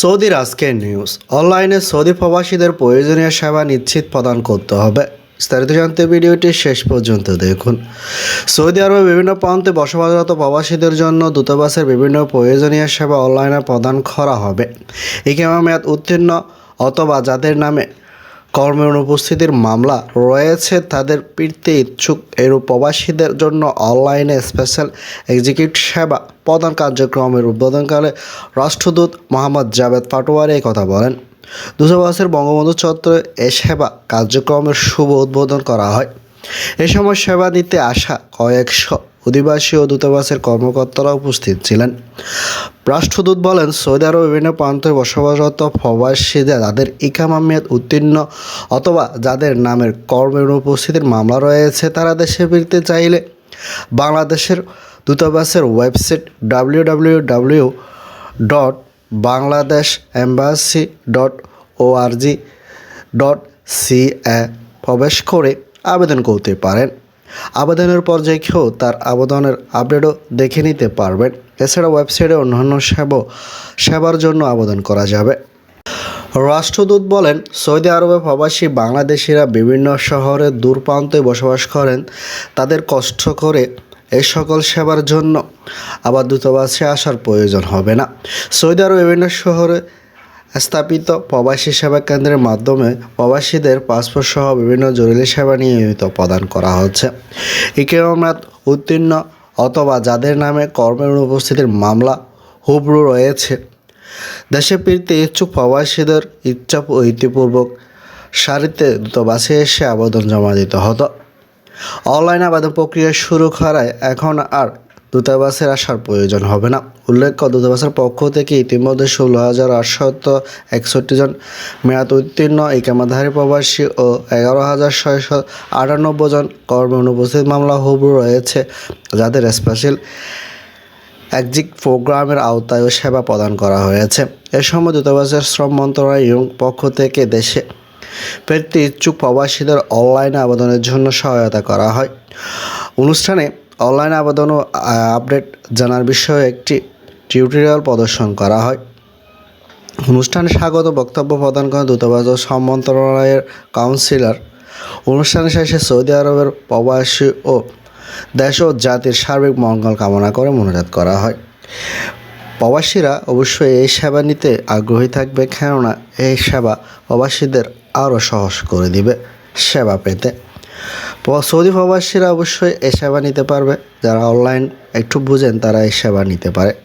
সৌদির আজকের নিউজ অনলাইনে সৌদি প্রবাসীদের প্রয়োজনীয় সেবা নিশ্চিত প্রদান করতে হবে। বিস্তারিত জানতে ভিডিওটি শেষ পর্যন্ত দেখুন। সৌদি আরবে বিভিন্ন প্রান্তে বসবাসরত প্রবাসীদের জন্য দূতাবাসের বিভিন্ন প্রয়োজনীয় সেবা অনলাইনে প্রদান করা হবে। ইকেমা মেয়াদ উত্তীর্ণ অথবা যাদের নামে কর্মের অনুপস্থিতির মামলা রয়েছে তাদের ফিরতে ইচ্ছুক এরূপ প্রবাসীদের জন্য অনলাইনে স্পেশাল এক্সিকিউটিভ সেবা প্রদান কার্যক্রমের উদ্বোধনকালে রাষ্ট্রদূত মোহাম্মদ জাভেদ পাটোয়ারি কথা বলেন। দূতাবাসের বঙ্গবন্ধু চত্বরে এ সেবা কার্যক্রমের শুভ উদ্বোধন করা হয়। এ সময় সেবা দিতে আসা কয়েকশো অধিবাসী ও দূতাবাসের কর্মকর্তারা উপস্থিত ছিলেন। রাষ্ট্রদূত বলেন, সৌদি আরব বিভিন্ন প্রান্তে বসবাসরত প্রবাসীদের, যাদের ইকামা মেয়াদ উত্তীর্ণ অথবা যাদের নামের কর্মের উপস্থিতির মামলা রয়েছে, তারা দেশে ফিরতে চাইলে বাংলাদেশের দূতাবাসের website W W W dot Bangladesh embassy dot ORG dot C A প্রবেশ করে আবেদন করতে পারেন। আবেদনের পর্যায়েও তার আবেদনের আপডেটও দেখে নিতে পারবেন। এছাড়া ওয়েবসাইটে অন্যান্য সেবা, সেবার জন্য আবেদন করা যাবে। রাষ্ট্রদূত বলেন, সৌদি আরবে প্রবাসী বাংলাদেশিরা বিভিন্ন শহরে দূর প্রান্তে বসবাস করেন। তাদের কষ্ট করে এই সকল সেবার জন্য আবার দূতাবাসে আসার প্রয়োজন হবে না। সৌদি আরব বিভিন্ন শহরে স্থাপিত প্রবাসী সেবা কেন্দ্রের মাধ্যমে প্রবাসীদের পাসপোর্ট সহ বিভিন্ন জরুরি সেবা নিয়মিত প্রদান করা হচ্ছে। ইকেমাত উত্তীর্ণ অথবা যাদের নামে কর্মের অনুপস্থিতির মামলা হুবরু রয়েছে। দেশে ফিরতে ইচ্ছুক প্রবাসীদের ইচ্ছা ইতিপূর্বক সারিতে দূতাবাসে এসে আবেদন জমা দিতে হতো। অনলাইন আবেদন প্রক্রিয়া শুরু করায় এখন আর দূতাবাসের আসার প্রয়োজন হবে না। উল্লেখ্য, দূতাবাসের পক্ষ থেকে ইতিমধ্যে ষোলো হাজার আটশত একষট্টি জন মেয়াদ উত্তীর্ণ, ইকামাধারী প্রবাসী ও এগারো হাজার ছয়শো আটানব্বই জন কর্মে অনুপস্থিত মামলা হুবু রয়েছে, যাদের স্পেশাল একজিক প্রোগ্রামের আওতায়ও সেবা প্রদান করা হয়েছে। এ সময় দূতাবাসের শ্রম মন্ত্রণালয়ের পক্ষ থেকে দেশে ফিরতে ইচ্ছুক প্রবাসীদের অনলাইনে আবেদনের জন্য সহায়তা করা হয়। অনুষ্ঠানে অনলাইন আবেদন ও আপডেট জানার বিষয়ে একটি টিউটোরিয়াল প্রদর্শন করা হয়। অনুষ্ঠানে স্বাগত বক্তব্য প্রদান করেন দূতাবাস ও শ্রম মন্ত্রণালয়ের কাউন্সিলর। অনুষ্ঠানে শেষে সৌদি আরবের প্রবাসী ও দেশ ও জাতির সার্বিক মঙ্গল কামনা করে মনোজাত করা হয়। প্রবাসীরা অবশ্যই এই সেবা নিতে আগ্রহী থাকবে, কেননা এই সেবা প্রবাসীদের আরও সহজ করে দিবে সেবা পেতে। সৌদি প্রবাসীরা অবশ্যই এ সেবা নিতে পারবে। যারা অনলাইন একটু বুঝেন তারা এই সেবা নিতে পারে।